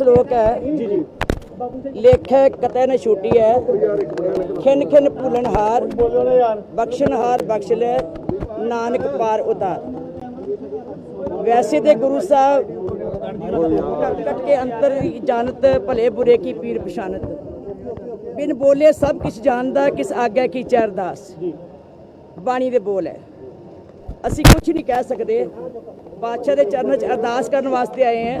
ਸ਼ਲੋਕ ਹੈ। ਜੀ ਜੀ ਲੇਖੈ ਕਤੈ ਨ ਛੂਟੀ ਹੈ। ਖਿਨ ਖਿਨ ਭੂਲਨ ਹਾਰ, ਬਖਸ਼ਣ ਹਾਰ ਬਖਸ਼ ਲੈ, ਨਾਨਕ ਪਾਰ ਉਤਾਰ। ਵੈਸੇ ਤੇ ਗੁਰੂ ਸਾਹਿਬ ਕੱਟ ਕੇ ਅੰਤਰ ਜਾਣਤ, ਭਲੇ ਬੁਰੇ ਕੀ ਪੀਰ ਪਛਾਨਤ ਬਿਨ ਬੋਲੇ ਸਭ ਕੁਝ ਜਾਣਦਾ, ਕਿਸ ਆਗਿਆ ਕੀ ਚਰਦਾਸ ਬਾਣੀ ਦੇ ਬੋਲ ਹੈ। ਅਸੀਂ ਕੁਝ ਨਹੀਂ ਕਹਿ ਸਕਦੇ। ਬਾਦਸ਼ਾਹ ਦੇ ਚਰਨਾਂ 'ਚ ਅਰਦਾਸ ਕਰਨ ਵਾਸਤੇ ਆਏ ਹਾਂ।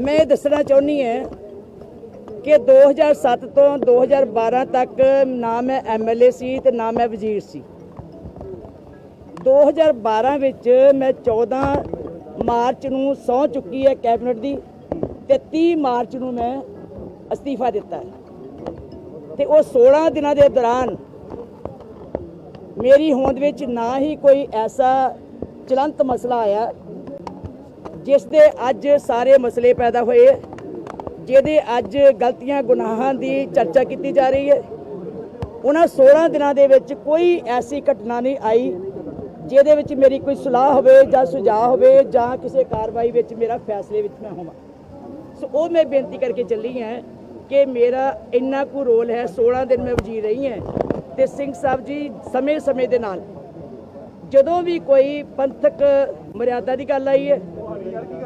ਮੈਂ ਇਹ ਦੱਸਣਾ ਚਾਹੁੰਦੀ ਹਾਂ ਕਿ 2007 ਤੋਂ 2012 ਤੱਕ ਨਾ ਮੈਂ ਐਮਐਲਏ ਸੀ ਤੇ ਨਾ ਮੈਂ ਵਜ਼ੀਰ ਸੀ। 2012 ਵਿੱਚ ਮੈਂ 14 ਮਾਰਚ ਨੂੰ ਸਹੁੰ ਚੁੱਕੀ ਹੈ ਕੈਬਨਿਟ ਦੀ ਤੇ 30 ਮਾਰਚ ਨੂੰ ਮੈਂ ਅਸਤੀਫਾ ਦਿੱਤਾ ਹੈ। ਤੇ ਉਹ 16 ਦਿਨਾਂ ਦੇ ਦੌਰਾਨ ਮੇਰੀ ਹੋਂਦ ਵਿੱਚ ਨਾ ਹੀ ਕੋਈ ਐਸਾ ਚਲੰਤ ਮਸਲਾ ਆਇਆ ਜਿਸ ਦੇ ਅੱਜ ਸਾਰੇ ਮਸਲੇ ਪੈਦਾ ਹੋਏ ਜਿਹਦੇ ਅੱਜ ਗਲਤੀਆਂ, ਗੁਨਾਹਾਂ ਦੀ ਚਰਚਾ ਕੀਤੀ ਜਾ ਰਹੀ ਹੈ। ਉਹਨਾਂ 16 ਦਿਨਾਂ ਦੇ ਵਿੱਚ ਕੋਈ ਐਸੀ ਘਟਨਾ ਨਹੀਂ ਆਈ, ਜਿਹਦੇ ਵਿੱਚ ਮੇਰੀ ਕੋਈ ਸਲਾਹ ਹੋਵੇ ਜਾਂ ਸੁਝਾਅ ਹੋਵੇ ਜਾਂ ਕਿਸੇ ਕਾਰਵਾਈ ਵਿੱਚ ਮੇਰਾ ਫੈਸਲੇ ਵਿੱਚ ਮੈਂ ਹੋਵਾਂ। ਸੋ ਉਹ ਮੈਂ ਬੇਨਤੀ ਕਰਕੇ ਚੱਲੀ ਹਾਂ ਕਿ ਮੇਰਾ ਇੰਨਾ ਕੁ ਰੋਲ ਹੈ 16 ਦਿਨ ਮੈਂ ਵਜ਼ੀਰ ਰਹੀ ਹਾਂ ਤੇ ਸਿੰਘ ਸਾਹਿਬ ਜੀ ਸਮੇਂ-ਸਮੇਂ ਦੇ ਨਾਲ ਜਦੋਂ ਵੀ ਕੋਈ ਪੰਥਕ ਮਰਿਆਦਾ ਦੀ ਗੱਲ ਆਈ ਹੈ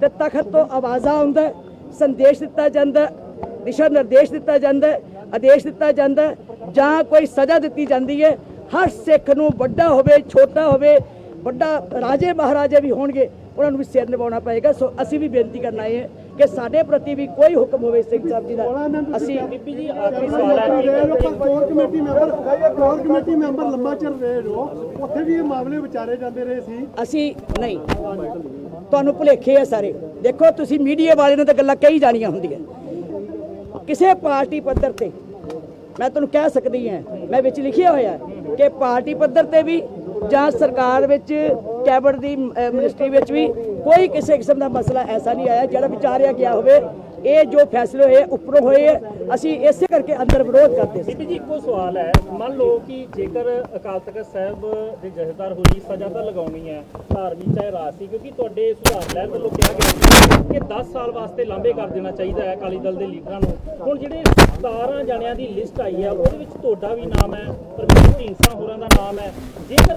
ਤੇ ਤਖਤ ਤੋਂ ਆਵਾਜ਼ਾਂ ਆਉਂਦਾ ਸੰਦੇਸ਼ ਦਿੱਤਾ ਜਾਂਦਾ ਦਿਸ਼ਾ ਨਿਰਦੇਸ਼ ਦਿੱਤਾ ਜਾਂਦਾ ਆਦੇਸ਼ ਦਿੱਤਾ ਜਾਂਦਾ ਜਾਂ ਕੋਈ ਸਜ਼ਾ ਦਿੱਤੀ ਜਾਂਦੀ ਹੈ, ਹਰ ਸਿੱਖ ਨੂੰ ਵੱਡਾ ਹੋਵੇ, ਛੋਟਾ ਹੋਵੇ, ਵੱਡਾ ਰਾਜੇ ਮਹਾਰਾਜੇ ਵੀ ਹੋਣਗੇ, ਉਹਨਾਂ ਨੂੰ ਵੀ ਸਿਰ ਨਿਭਾਉਣਾ ਪਏਗਾ। ਸੋ ਅਸੀਂ ਵੀ ਬੇਨਤੀ ਕਰਨਾ ਆਏ ਹਾਂ ਕਿ ਸਾਡੇ ਪ੍ਰਤੀ ਵੀ ਕੋਈ ਹੁਕਮ ਹੋਵੇ ਸਿੰਘ ਸਾਹਿਬ ਜੀ ਦਾ। ਅਸੀਂ ਬੀਬੀ ਜੀ ਆਖਰੀ ਸਵਾਲ ਹੈ। Core committee member core committee member ਲੰਮਾ ਚਿਰ ਰਹੇ ਹੋ ਉੱਥੇ ਵੀ ਇਹ ਮਾਮਲੇ ਵਿਚਾਰੇ ਜਾਂਦੇ ਰਹੇ ਸੀ। ਅਸੀਂ ਨਹੀਂ। ਤੁਹਾਨੂੰ ਭੁਲੇਖੇ ਆ ਸਾਰੇ। ਦੇਖੋ ਤੁਸੀਂ ਮੀਡੀਆ ਵਾਲੇ ਨੂੰ ਤਾਂ ਗੱਲਾਂ ਕਹੀ ਜਾਣੀਆਂ ਹੁੰਦੀਆਂ। ਕਿਸੇ ਪਾਰਟੀ ਪੱਧਰ ਤੇ ਮੈਂ ਤੁਹਾਨੂੰ ਕਹਿ ਸਕਦੀ ਹਾਂ ਮੈਂ ਵਿੱਚ ਲਿਖਿਆ ਹੋਇਆ ਹੈ ਕਿ ਪਾਰਟੀ ਪੱਧਰ ਤੇ ਵੀ ਜਾਂ ਸਰਕਾਰ ਵਿੱਚ ਕੈਬਨਿਟ ਦੀ ਮਿਨਿਸਟਰੀ ਵਿੱਚ ਵੀ ਕੋਈ ਕਿਸੇ ਕਿਸਮ ਦਾ ਮਸਲਾ ਐਸਾ ਨਹੀਂ ਆਇਆ, ਜਿਹੜਾ ਵਿਚਾਰਿਆ ਗਿਆ ਹੋਵੇ, ਇਹ ਜੋ ਫੈਸਲੇ ਹੋਏ ਉੱਪਰੋਂ ਹੋਏ, ਅਸੀਂ ਇਸੇ ਕਰਕੇ ਅੰਦਰ ਵਿਰੋਧ ਕਰਦੇ ਸੀ। ਜੀ, ਇੱਕੋ ਸਵਾਲ ਹੈ। ਮੰਨ ਲਓ ਕਿ ਜੇਕਰ ਅਕਾਲ ਤਖਤ ਸਾਹਿਬ ਦੇ ਜਥੇਦਾਰ ਹੋਈ ਸਜ਼ਾ ਤਾਂ ਲਗਾਉਣੀ ਹੈ, ਧਾਰਮਿਕ ਚਾਹੇ ਰਾਜਸੀ ਕਿਉਂਕਿ ਤੁਹਾਡੇ ਸੁਧਾਰ ਲਹਿਰ ਵੱਲੋਂ ਕਿਹਾ ਗਿਆ ਕਿ 10 ਸਾਲ ਵਾਸਤੇ ਲਾਂਭੇ ਕਰ ਦੇਣਾ ਚਾਹੀਦਾ ਹੈ ਅਕਾਲੀ ਦਲ ਦੇ ਲੀਡਰਾਂ ਨੂੰ। ਹੁਣ ਜਿਹੜੇ 17 ਜਣਿਆਂ ਦੀ ਲਿਸਟ ਆਈ ਹੈ, ਉਹਦੇ ਵਿੱਚ ਤੁਹਾਡਾ ਵੀ ਨਾਮ ਹੈ, ਪਰਮੇਸ਼ ਸਿੰਘ ਹੋਰਾਂ ਦਾ ਨਾਮ ਹੈ ਜੇਕਰ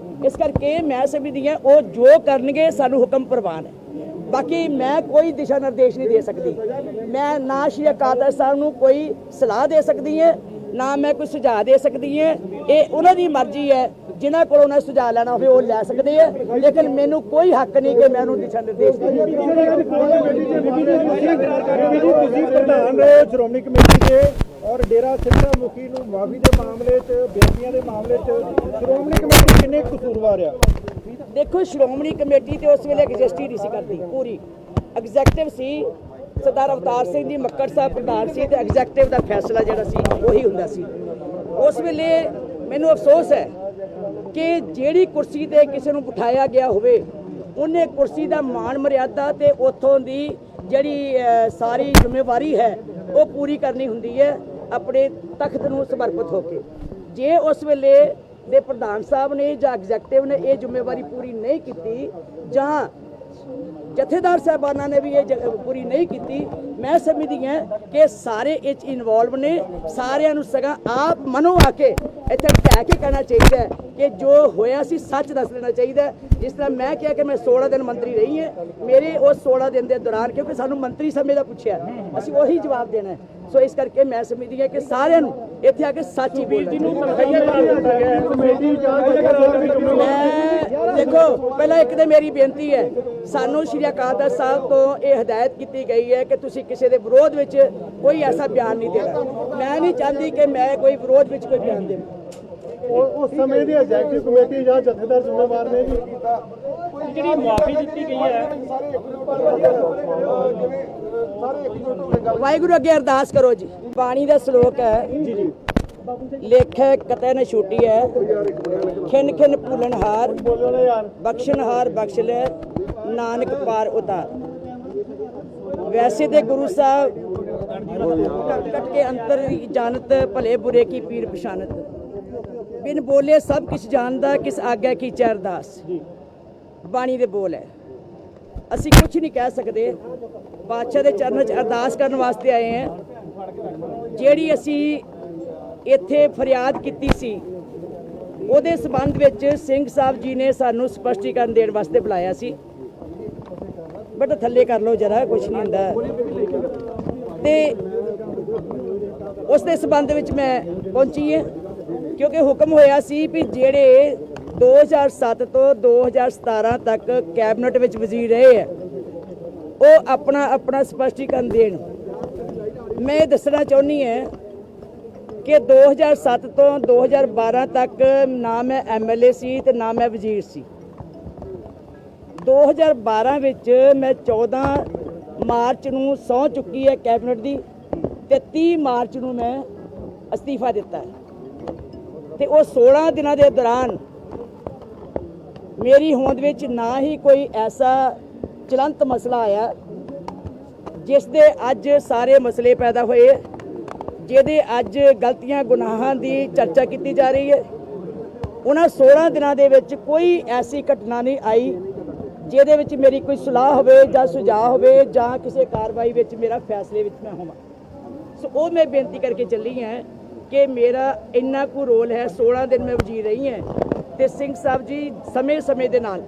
ਇਸ ਕਰਕੇ ਮੈਂ ਸਮਝਦੀ ਹਾਂ ਉਹ ਜੋ ਕਰਨਗੇ, ਸਾਨੂੰ ਹੁਕਮ ਪ੍ਰਵਾਨ ਹੈ। ਬਾਕੀ ਮੈਂ ਕੋਈ ਦਿਸ਼ਾ ਨਿਰਦੇਸ਼ ਨਹੀਂ ਦੇ ਸਕਦੀ। ਮੈਂ ਨਾ ਸ਼੍ਰੀ ਅਕਾਲ ਸਾਹਿਬ ਨੂੰ ਕੋਈ ਸਲਾਹ ਦੇ ਸਕਦੀ ਹਾਂ, ਨਾ ਮੈਂ ਕੋਈ ਸੁਝਾਅ ਦੇ ਸਕਦੀ ਹਾਂ। ਇਹ ਉਹਨਾਂ ਦੀ ਮਰਜ਼ੀ ਹੈ, ਜਿਨ੍ਹਾਂ ਕੋਲ ਉਹਨਾਂ ਸੁਝਾਅ ਲੈਣਾ ਹੋਵੇ, ਉਹ ਲੈ ਸਕਦੇ ਆ। ਲੇਕਿਨ ਮੈਨੂੰ ਕੋਈ ਹੱਕ ਨਹੀਂ ਕਿ ਮੈਂ ਉਹਨੂੰ ਦਿਸ਼ਾ ਨਿਰਦੇਸ਼ ਦੇ ਤੁਸੀਂ ਪ੍ਰਧਾਨ ਰਹੇ ਸ਼੍ਰੋਮਣੀ ਕਮੇਟੀ ਦੇ ਔਰ ਡੇਰਾ ਸਿੱਧਾ ਮੁਖੀ ਨੂੰ ਮਾਫੀ ਦੇ ਮਾਮਲੇ 'ਚ, ਬੇਅਦਬੀਆਂ ਦੇ ਮਾਮਲੇ 'ਚ ਸ਼੍ਰੋਮਣੀ ਕਮੇਟੀ ਕਿੰਨੇ ਕਸੂਰਵਾਰ ਆ? ਦੇਖੋ, ਸ਼੍ਰੋਮਣੀ ਕਮੇਟੀ ਤੇ ਉਸ ਵੇਲੇ ਐਗਜ਼ਿਸਟ ਹੀ ਨਹੀਂ ਸੀ ਕਰਦੀ, ਪੂਰੀ। ਐਗਜ਼ੈਕਟਿਵ ਸੀ ਸਰਦਾਰ ਅਵਤਾਰ ਸਿੰਘ ਜੀ ਮੱਕੜ ਸਾਹਿਬ ਪ੍ਰਧਾਨ ਸੀ ਤੇ ਐਗਜ਼ੈਕਟਿਵ ਦਾ ਫੈਸਲਾ ਜਿਹੜਾ ਸੀ, ਉਹੀ ਹੁੰਦਾ ਸੀ। ਉਸ ਵੇਲੇ ਮੈਨੂੰ ਅਫਸੋਸ ਹੈ ਕਿ ਜਿਹੜੀ ਕੁਰਸੀ ਤੇ ਕਿਸੇ ਨੂੰ ਬਿਠਾਇਆ ਗਿਆ ਹੋਵੇ, ਉਹਨੇ ਕੁਰਸੀ ਦਾ ਮਾਣ ਮਰਿਆਦਾ ਤੇ ਉਥੋਂ ਦੀ ਜਿਹੜੀ ਸਾਰੀ ਜ਼ਿੰਮੇਵਾਰੀ ਹੈ, ਉਹ ਪੂਰੀ ਕਰਨੀ ਹੁੰਦੀ ਹੈ। ਆਪਣੇ ਤਖਤ ਨੂੰ ਸਮਰਪਿਤ ਹੋ ਕੇ। ਜੇ ਉਸ ਵੇਲੇ ਦੇ ਪ੍ਰਧਾਨ ਸਾਹਿਬ ਨੇ ਜਾਂ ਐਗਜ਼ੈਕਟਿਵ ਨੇ ਇਹ ਜ਼ਿੰਮੇਵਾਰੀ ਪੂਰੀ ਨਹੀਂ ਕੀਤੀ, ਜਾਂ ਜਥੇਦਾਰ ਸਾਹਿਬਾਨਾਂ ਨੇ ਵੀ ਇਹ ਪੂਰੀ ਨਹੀਂ ਕੀਤੀ ਮੈਂ ਸਮਝਦੀ ਹਾਂ ਕਿ ਸਾਰੇ ਇਹ ਚ ਇਨਵੋਲਵ ਨੇ ਸਾਰਿਆਂ ਨੂੰ ਸਗਾ ਆਪ ਮਨੋਂ ਆ ਕੇ ਇੱਥੇ ਕਹਿ ਕੇ ਕਹਿਣਾ ਚਾਹੀਦਾ ਹੈ ਕਿ ਜੋ ਹੋਇਆ ਸੀ ਸੱਚ ਦੱਸ ਦੇਣਾ ਚਾਹੀਦਾ। ਜਿਸ ਤਰ੍ਹਾਂ ਮੈਂ ਕਿਹਾ ਕਿ ਮੈਂ 16 ਦਿਨ ਮੰਤਰੀ ਰਹੀ ਹਾਂ ਮੇਰੇ ਉਸ 16 ਦਿਨ ਦੇ ਦੌਰਾਨ ਕਿਉਂਕਿ ਸਾਨੂੰ ਮੰਤਰੀ ਸਮੇਂ ਦਾ ਪੁੱਛਿਆ ਅਸੀਂ ਉਹੀ ਜਵਾਬ ਦੇਣਾ। ਸੋ ਇਸ ਕਰਕੇ ਮੈਂ ਸਮਝਦੀ ਹਾਂ ਕਿ ਸਾਰਿਆਂ ਨੂੰ ਇੱਥੇ ਆ ਕੇ ਸੱਚ ਹੀ ਬੋਲਣਾ ਮੈਂ ਦੇਖੋ ਪਹਿਲਾਂ ਇੱਕ ਤੇ ਮੇਰੀ ਬੇਨਤੀ ਹੈ ਸਾਨੂੰ ਸ਼੍ਰੀ ਅਕਾਲ ਤਖਤ ਸਾਹਿਬ ਤੋਂ ਇਹ ਹਦਾਇਤ ਕੀਤੀ ਗਈ ਹੈ ਕਿ ਤੁਸੀਂ ਕਿਸੇ ਦੇ ਵਿਰੋਧ ਵਿੱਚ ਕੋਈ ਐਸਾ ਬਿਆਨ ਨਹੀਂ ਦੇਣਾ। ਮੈਂ ਨਹੀਂ ਚਾਹੁੰਦੀ ਕਿ ਮੈਂ ਕੋਈ ਵਿਰੋਧ ਵਿੱਚ ਕੋਈ ਬਿਆਨ ਦੇਵਾਂ। ਉਸ ਸਮੇਂ ਦੀ ਐਗਜ਼ੈਕਟਿਵ ਕਮੇਟੀ ਜਾਂ ਜਥੇਦਾਰ ਜ਼ਿੰਮੇਵਾਰ ਨੇ ਜੀ। ਜਿਹੜੀ ਮੁਆਫੀ ਦਿੱਤੀ ਗਈ ਹੈ। ਵਾਹਿਗੁਰੂ ਅੱਗੇ ਅਰਦਾਸ ਕਰੋ ਜੀ। ਬਾਣੀ ਦਾ ਸ਼ਲੋਕ ਹੈ ਜੀ ਜੀ। ਲੇਖੈ ਕਤੈ ਨ ਛੂਟੀ ਹੈ। ਖਿਨ ਖਿਨ ਭੂਲਣ ਹਾਰ, ਬਖਸ਼ਣ ਹਾਰ ਬਖਸ਼ ਲੈ, ਨਾਨਕ ਪਾਰ ਉਤਾਰ। ਵੈਸੇ ਤੇ ਗੁਰੂ ਸਾਹਿਬ ਕੱਟ ਕੇ ਅੰਤਰ ਜਾਣਤ, ਭਲੇ ਬੁਰੇ ਕੀ ਪੀਰ ਪਛਾਨਤ ਬਿਨ ਬੋਲੇ ਸਭ ਕੁਝ ਜਾਣਦਾ, ਕਿਸ ਆਗਿਆ ਕੀ ਚਰਦਾਸ ਬਾਣੀ ਦੇ ਬੋਲ ਹੈ। ਅਸੀਂ ਕੁਝ ਨਹੀਂ ਕਹਿ ਸਕਦੇ। ਬਾਦਸ਼ਾਹ ਦੇ ਚਰਨਾਂ 'ਚ ਅਰਦਾਸ ਕਰਨ ਵਾਸਤੇ ਆਏ ਹਾਂ। ਜਿਹੜੀ ਅਸੀਂ ਇੱਥੇ ਫਰਿਆਦ ਕੀਤੀ ਸੀ। ਉਹਦੇ ਸਬੰਧ ਵਿੱਚ ਸਿੰਘ ਸਾਹਿਬ ਜੀ ਨੇ ਸਾਨੂੰ ਸਪਸ਼ਟੀਕਰਨ ਦੇਣ ਵਾਸਤੇ ਬੁਲਾਇਆ ਸੀ। ਬਟ ਥੱਲੇ ਕਰ ਲਓ ਜਰਾ ਕੁਝ ਨਹੀਂ ਹੁੰਦਾ। ਤੇ ਉਸ ਦੇ ਸਬੰਧ ਵਿੱਚ ਮੈਂ ਪਹੁੰਚੀ ਹਾਂ, ਕਿਉਂਕਿ ਹੁਕਮ ਹੋਇਆ ਸੀ ਵੀ ਜਿਹੜੇ 2007 ਤੋਂ 2017 ਤੱਕ ਕੈਬਨਿਟ ਵਿੱਚ ਵਜ਼ੀਰ ਰਹੇ ਹੈ ਉਹ ਆਪਣਾ ਆਪਣਾ ਸਪਸ਼ਟੀਕਰਨ ਦੇਣ। ਮੈਂ ਇਹ ਦੱਸਣਾ ਚਾਹੁੰਦੀ ਹਾਂ ਕਿ 2007 ਤੋਂ 2012 ਤੱਕ ਨਾ ਮੈਂ ਐਮਐਲਏ ਸੀ ਤੇ ਨਾ ਮੈਂ ਵਜ਼ੀਰ ਸੀ 2012 ਵਿੱਚ ਮੈਂ 14 ਮਾਰਚ ਨੂੰ ਸਹੁੰ ਚੁੱਕੀ ਹੈ ਕੈਬਨਿਟ ਦੀ ਤੇ 30 ਮਾਰਚ ਨੂੰ ਮੈਂ ਅਸਤੀਫਾ ਦਿੱਤਾ ਹੈ। ਤੇ ਉਹ 16 ਦਿਨਾਂ ਦੇ ਦੌਰਾਨ ਮੇਰੀ ਹੋਂਦ ਵਿੱਚ ਨਾ ਹੀ ਕੋਈ ਐਸਾ ਚਲੰਤ ਮਸਲਾ ਆਇਆ ਜਿਸ ਦੇ ਅੱਜ ਸਾਰੇ ਮਸਲੇ ਪੈਦਾ ਹੋਏ ਜਿਹਦੇ ਅੱਜ ਗਲਤੀਆਂ, ਗੁਨਾਹਾਂ ਦੀ ਚਰਚਾ ਕੀਤੀ ਜਾ ਰਹੀ ਹੈ। ਉਹਨਾਂ 16 ਦਿਨਾਂ ਦੇ ਵਿੱਚ ਕੋਈ ਐਸੀ ਘਟਨਾ ਨਹੀਂ ਆਈ ਜਿਹਦੇ ਵਿੱਚ ਮੇਰੀ ਕੋਈ ਸਲਾਹ ਹੋਵੇ ਜਾਂ ਸੁਝਾਅ ਹੋਵੇ ਜਾਂ ਕਿਸੇ ਕਾਰਵਾਈ ਵਿੱਚ ਮੇਰਾ ਫੈਸਲੇ ਵਿੱਚ ਮੈਂ ਹੋਵਾਂ। ਸੋ ਉਹ ਮੈਂ ਬੇਨਤੀ ਕਰਕੇ ਚੱਲੀ ਹਾਂ ਕਿ ਮੇਰਾ ਇੰਨਾ ਕੁ ਰੋਲ ਹੈ 16 ਦਿਨ ਮੈਂ ਵਜ਼ੀਰ ਰਹੀ ਹਾਂ ਤੇ ਸਿੰਘ ਸਾਹਿਬ ਜੀ ਸਮੇਂ-ਸਮੇਂ ਦੇ ਨਾਲ